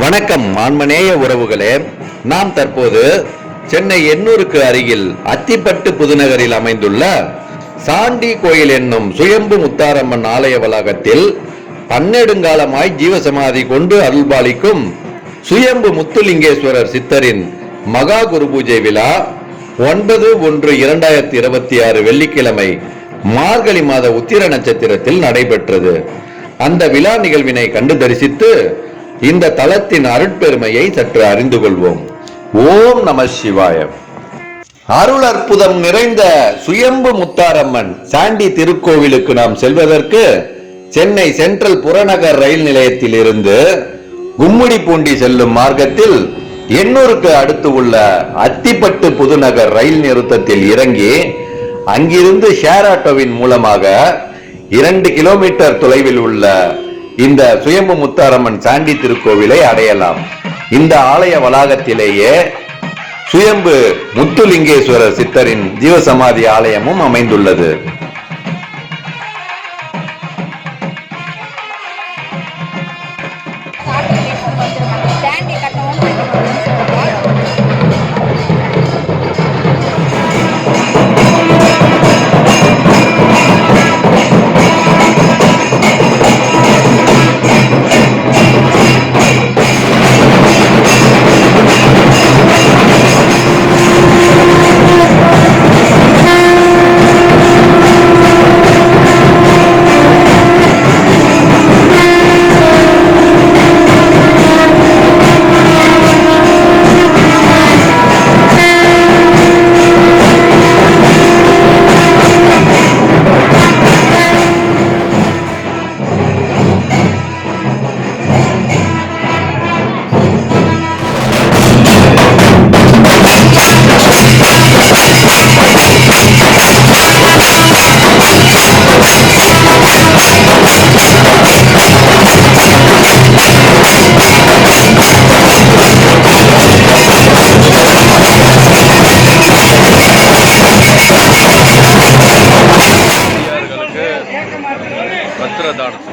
வணக்கம் ஆன்மநேய உறவுகளே. நாம் தற்போது சென்னை எண்ணூருக்கு அருகில் அத்திப்பட்டு புதுநகரில் அமைந்துள்ள சாண்டி கோயில் என்னும் சுயம்பு முத்தாரம்மன் ஆலய வளாகத்தில் பன்னெடுங்காலமாய் ஜீவசமாதி கொண்டு அருள்பாலிக்கும் சுயம்பு முத்துலிங்கேஸ்வரர் சித்தரின் மகா குரு பூஜை விழா ஒன்பது ஒன்று இரண்டாயிரத்தி இருபத்தி ஆறு வெள்ளிக்கிழமை மார்கழி மாத உத்திர நட்சத்திரத்தில் நடைபெற்றது. அந்த விழா நிகழ்வினை கண்டு தரிசித்து இந்த தலத்தின் அருட்பெருமையை சற்று அறிந்து கொள்வோம். ஓம் நம சிவாய. அருள் அற்புதம் நிறைந்த சுயம்பு முத்தாரம்மன் சாண்டி திருக்கோவிலுக்கு நாம் செல்வதற்கு சென்னை சென்ட்ரல் புறநகர் ரயில் நிலையத்தில் இருந்து கும்மிடிப்பூண்டி செல்லும் மார்க்கத்தில் எண்ணூருக்கு அடுத்து உள்ள அத்திப்பட்டு புதுநகர் ரயில் நிறுத்தத்தில் இறங்கி அங்கிருந்து ஷேர் ஆட்டோவின் மூலமாக இரண்டு கிலோமீட்டர் தொலைவில் உள்ள இந்த சுயம்பு முத்தாரம்மன் சாண்டி திருக்கோவிலை அடையலாம். இந்த ஆலய வளாகத்திலேயே சுயம்பு முத்துலிங்கேஸ்வரர் சித்தரின் ஜீவசமாதி ஆலயமும் அமைந்துள்ளது. Sandra D'Arto.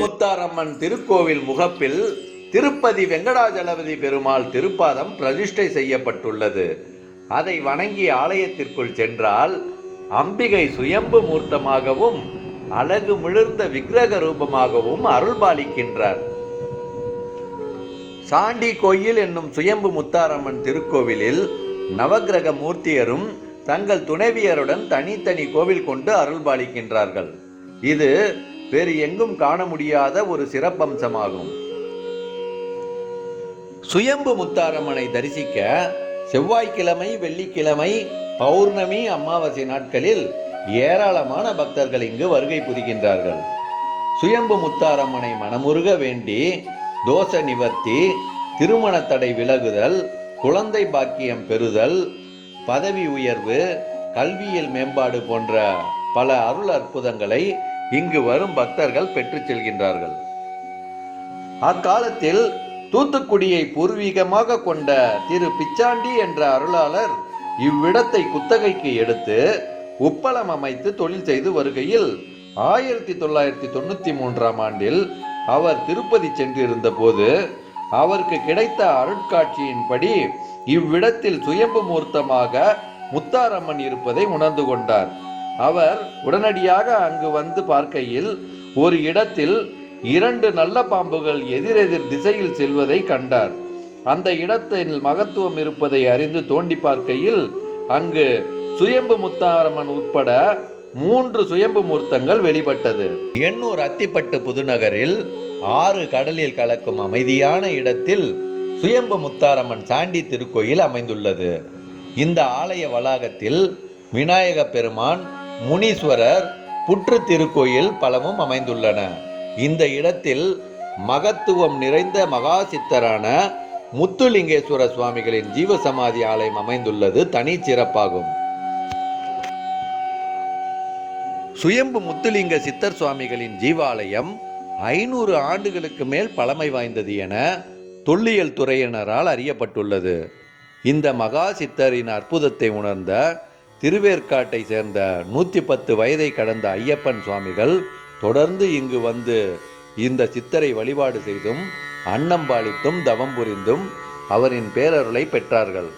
முத்தாரம்மன் திருக்கோவில் முகப்பில் திருப்பதி வெங்கடாஜலபதி பெருமாள் திருப்பாதம் பிரதிஷ்டை செய்யப்பட்டுள்ளது. அதை வணங்கி ஆலயத்திற்குள் சென்றால் அம்பிகை சுயம்பு மூர்த்தமாகவும் அழகு மிளிர்ந்த விக்கிரக ரூபமாகவும் அருள்பாலிக்கின்றார். சாண்டி கோயில் என்னும் சுயம்பு முத்தாரம்மன் திருக்கோவிலில் நவகிரக மூர்த்தியரும் தங்கள் துணைவியருடன் தனித்தனி கோவில் கொண்டு அருள்பாலிக்கின்றார்கள். இது வேறு எங்கும் காண முடியாத ஒரு சிறப்பம்சமாகும். சுயம்பு முத்தாரம்மனை தரிசிக்க செவ்வாய்க்கிழமை வெள்ளிக்கிழமை பௌர்ணமி அமாவாசை நாட்களில் ஏராளமான பக்தர்கள் இங்கு வருகை புரிகின்றார்கள். சுயம்பு முத்தாரம்மனை மனமுருக வேண்டி தோஷ நிவர்த்தி திருமண தடை விலகுதல் குழந்தை பாக்கியம் பெறுதல் பதவி உயர்வு கல்வியில் மேம்பாடு போன்ற பல அருள் அற்புதங்களை இங்கு வரும் பக்தர்கள் பெற்றுச் செல்கின்றார்கள். அக்காலத்தில் தூத்துக்குடியை பூர்வீகமாக கொண்ட திரு பிச்சாண்டி என்ற அருளாளர் இவ்விடத்தை குத்தகைக்கு எடுத்து உப்பளம் அமைத்து தொழில் செய்து வருகையில் ஆயிரத்தி தொள்ளாயிரத்தி தொண்ணூத்தி மூன்றாம் ஆண்டில் அவர் திருப்பதி சென்றிருந்த போது அவருக்கு கிடைத்த அருட்காட்சியின்படி இவ்விடத்தில் சுயம்பு மூர்த்தமாக முத்தாரம்மன் இருப்பதை உணர்ந்து கொண்டார். அவர் உடனடியாக அங்கு வந்து பார்க்கையில் ஒரு இடத்தில் இரண்டு நல்ல பாம்புகள் எதிரெதிர் திசையில் செல்வதை கண்டார். அந்த இடத்தில் மகத்துவம் இருப்பதை அறிந்து தோண்டி பார்க்கையில் அங்கு சுயம்பு முத்தாரம்மன் உட்பட மூன்று சுயம்பு மூர்த்தங்கள் வெளிப்பட்டது. எண்ணூர் அத்திப்பட்டு புதுநகரில் ஆறு கடலில் கலக்கும் அமைதியான இடத்தில் சுயம்பு முத்தாரம்மன் சாண்டி திருக்கோயில் அமைந்துள்ளது. இந்த ஆலய வளாகத்தில் விநாயக பெருமான் முனீஸ்வரர் புற்று திருக்கோயில் பலமும் அமைந்துள்ளன. இந்த இடத்தில் மகத்துவம் நிறைந்த மகா சித்தரான முத்துலிங்கேஸ்வர சுவாமிகளின் ஜீவசமாதி ஆலயம் அமைந்துள்ளது. தனி சிறப்பாகும். சுயம்பு முத்துலிங்க சித்தர் சுவாமிகளின் ஜீவாலயம் ஐநூறு ஆண்டுகளுக்கு மேல் பழமை வாய்ந்தது என தொல்லியல் துறையினரால் அறியப்பட்டுள்ளது. இந்த மகா சித்தரின் அற்புதத்தை உணர்ந்த திருவேற்காட்டை சேர்ந்த நூற்றி பத்து வயதை கடந்த ஐயப்பன் சுவாமிகள் தொடர்ந்து இங்கு வந்து இந்த சித்தரை வழிபாடு செய்தும் அன்னம்பாளித்தும் தவம் புரிந்தும் அவரின் பேரருளை பெற்றார்கள்.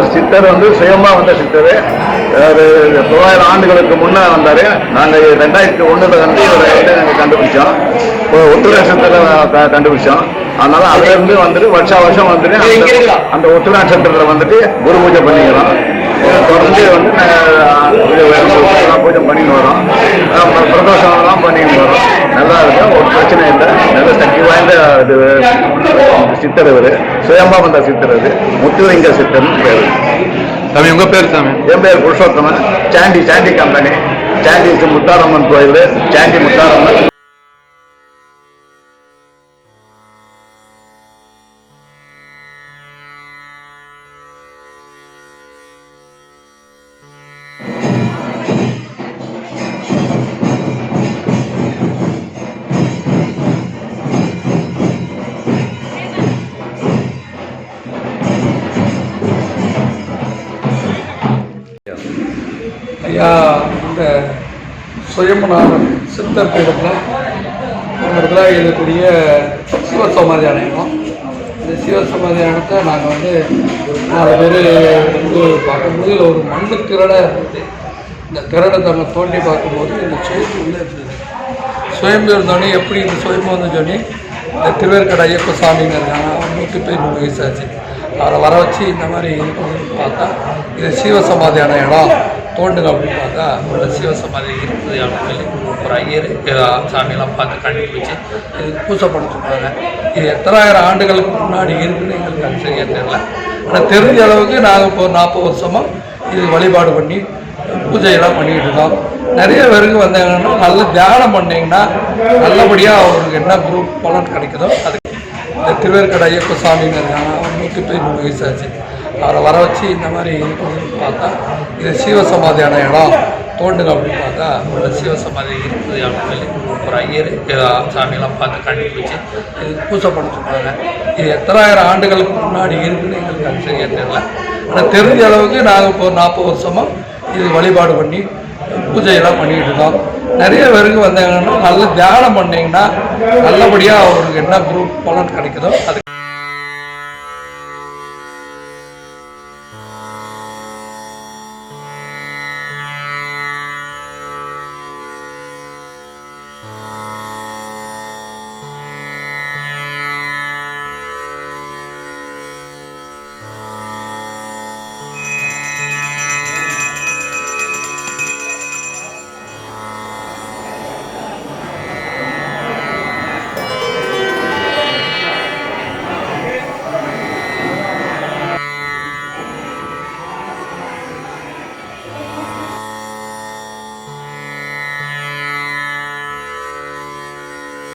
இவர் சித்தர் வந்து சுயமா வந்த சித்தர். ஒரு தொள்ளாயிரம் ஆண்டுகளுக்கு முன்னே வந்தாரு. நாங்க ரெண்டாயிரத்தி ஒண்ணுல வந்து இவரை வந்து நாங்க கண்டுபிடிச்சோம். சித்தரை க- கண்டுபிடிச்சோம். அதனால அதுல இருந்து வந்துட்டு வருஷா வருஷம் வந்துட்டு அந்த- ஒத்துழை சித்தர்ல வந்துட்டு குரு பூஜை பண்ணிக்கிறோம். தொடர்ந்து வந்து பூஜை பண்ணிட்டு வரோம். அஹ் பிரதோஷம் எல்லாம் பண்ணிட்டு வரோம். நல்லா இருக்கு ஒரு பிரச்சனை இல்லை. நல்ல சித்தர் இவர். சுயமா வந்த சித்தர் இது முத்துலிங்க சித்தர்னு பேரு. சாமி உங்க பேர் சாமி? என் பேர் புருஷோத்தமன். சாண்டி சாண்டி கம்பெனி சாண்டி முத்தாரம்மன் கோயில். சாண்டி முத்தாரம்மன் இந்த சுயம்பநாதன் சித்தர் பீடத்தில் இடத்துல இருக்கக்கூடிய சிவசமாதி அணையம் இந்த சிவசமாதி ஆணையத்தை நாங்கள் வந்து நாலு பேர் வந்து பார்க்கும்போது இதில் ஒரு மண்ணு திரட இந்த திரடை நாங்கள் தோண்டி பார்க்கும்போது இந்த சுயம்பு உள்ளே இருந்தது சுயம்பு இருந்தோடனே எப்படி இந்த சுயம்பு வந்து சொல்லி இந்த திருவேற்கடை ஐயப்ப சாமிங்க இருக்காங்க நூற்றி பதிமூணு நூறு ஆச்சு. அவரை வர வச்சு இந்த மாதிரி பார்த்தா இது சிவசமாதியான இடம் தோண்டுங்க அப்படின்னு பார்த்தா உள்ள சிவசமாதி இருக்குது அப்படின்னு சொல்லி ஒரு ஐயர் சாமியெல்லாம் பார்த்து கண்டுபிடிச்சு இது பூசை பண்ண சொல்கிறாங்க இது எத்தனாயிரம் ஆண்டுகளுக்கு முன்னாடி இருக்குன்னு எங்களுக்கு அது சரியாக தெரியல. ஆனால் தெரிஞ்ச அளவுக்கு நாங்கள் இப்போ நாற்பது வருஷமாக இது வழிபாடு பண்ணி பூஜையெல்லாம் பண்ணிக்கிட்டு இருக்கோம். நிறைய பேருக்கு வந்தாங்கன்னா நல்ல தியானம் பண்ணிங்கன்னா நல்லபடியாக அவருக்கு என்ன குரூப் பலன் கிடைக்குதோ அது இந்த திருவேற்கடை ஐயப்ப சாமிங்க இருக்காங்க நூற்றி பதிமூணு வயசு ஆச்சு. அவரை வர வச்சு இந்த மாதிரி இருக்குதுன்னு பார்த்தா இது சிவசமாதியான இடம் தோண்டுங்க அப்படின்னு பார்த்தா உள்ள சிவசமாதி இருக்குது அப்படின்னு சொல்லி ஒரு ஐயர் சாமியெல்லாம் பார்த்து கண்டுபிடிச்சி இது பூஜை பண்ண சொன்னாங்க. இது எத்தனாயிரம் ஆண்டுகளுக்கு முன்னாடி இருக்குன்னு எங்களுக்கு அது சரியாக தெரியல. ஆனால் தெரிஞ்ச அளவுக்கு நாங்கள் இப்போ நாற்பது வருஷமாக இது வழிபாடு பண்ணி பூஜையெல்லாம் பண்ணிக்கிட்டு இருக்கோம். நிறைய பேருக்கு வந்தாங்கன்னா நல்ல தியானம் பண்ணிங்கன்னா நல்லபடியாக அவருக்கு என்ன குரூப் பலன் கிடைக்குதோ அது